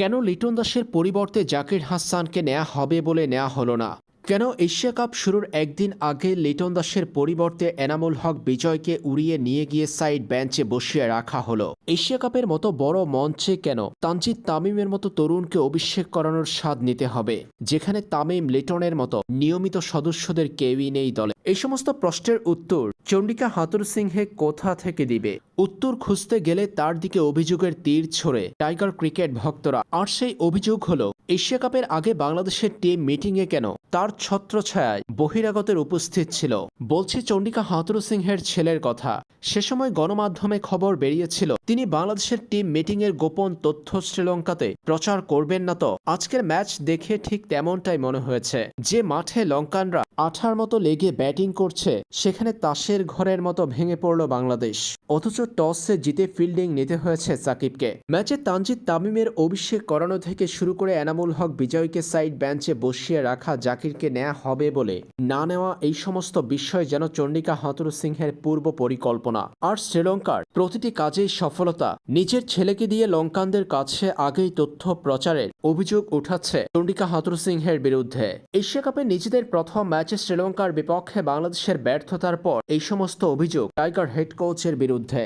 কেন লিটন দাসের পরিবর্তে জাকির হাসানকে নেয়া হবে বলে নেয়া হলো না? কেন এশিয়া কাপ শুরুর একদিন আগে লিটন দাসের পরিবর্তে এনামুল হক বিজয়কে উড়িয়ে নিয়ে গিয়ে সাইড বেঞ্চে বসিয়ে রাখা হলো। এশিয়া কাপের মতো বড় মঞ্চে কেন তানজিদ তামিমের মতো তরুণকে অভিষেক করানোর স্বাদ নিতে হবে? যেখানে তামিম লিটনের মতো নিয়মিত সদস্যদের কেউই নেই দলে। এই সমস্ত প্রশ্নের উত্তর চন্ডিকা হাতুর সিংহে কোথা থেকে দিবে? উত্তর খুঁজতে গেলে তার দিকে অভিযোগের তীর ছড়ে টাইগার ক্রিকেট ভক্তরা। আর সেই অভিযোগ হলো, এশিয়া কাপের আগে বাংলাদেশের টিম মিটিংয়ে কেন তার ছত্রছায়ায় বহিরাগতের উপস্থিত ছিল। বলছি, চণ্ডিকা হাতুরু সিংহের ছেলের কথা। সে সময় গণমাধ্যমে খবর বেরিয়েছিল, তিনি বাংলাদেশের টিম মিটিংয়ের গোপন তথ্য শ্রীলঙ্কাতে প্রচার করবেন না তো। আজকের ম্যাচ দেখে ঠিক তেমনটাই মনে হয়েছে, যে মাঠে লঙ্কানরা আঠার মতো লেগে ব্যাটিং করছে, সেখানে তাসের ঘরের মতো ভেঙে পড়ল বাংলাদেশ। অথচ টসে জিতে ফিল্ডিং নিতে হয়েছে সাকিবকে। ম্যাচে তানজিদ তামিমের অভিষেক করানো থেকে শুরু করে এনামুল হক বিজয়কে সাইড বেঞ্চে বসিয়ে রাখা জাকিরকে নেওয়া হবে বলে। না নেওয়া এই সমস্ত বিষয় যেন চন্ডিকা হাতুর সিংহের পূর্ব পরিকল্পনা। আর শ্রীলঙ্কার প্রতিটি কাজেই সফলতা। নিজের ছেলেকে দিয়ে লঙ্কানদের কাছে আগেই তথ্য প্রচারের অভিযোগ উঠাচ্ছে চন্ডিকা হাতুর সিংহের বিরুদ্ধে। এশিয়া কাপে নিজেদের প্রথম ম্যাচে শ্রীলঙ্কার বিপক্ষে বাংলাদেশের ব্যর্থতার পর এই সমস্ত অভিযোগ টাইগার হেড কোচের বিরুদ্ধে।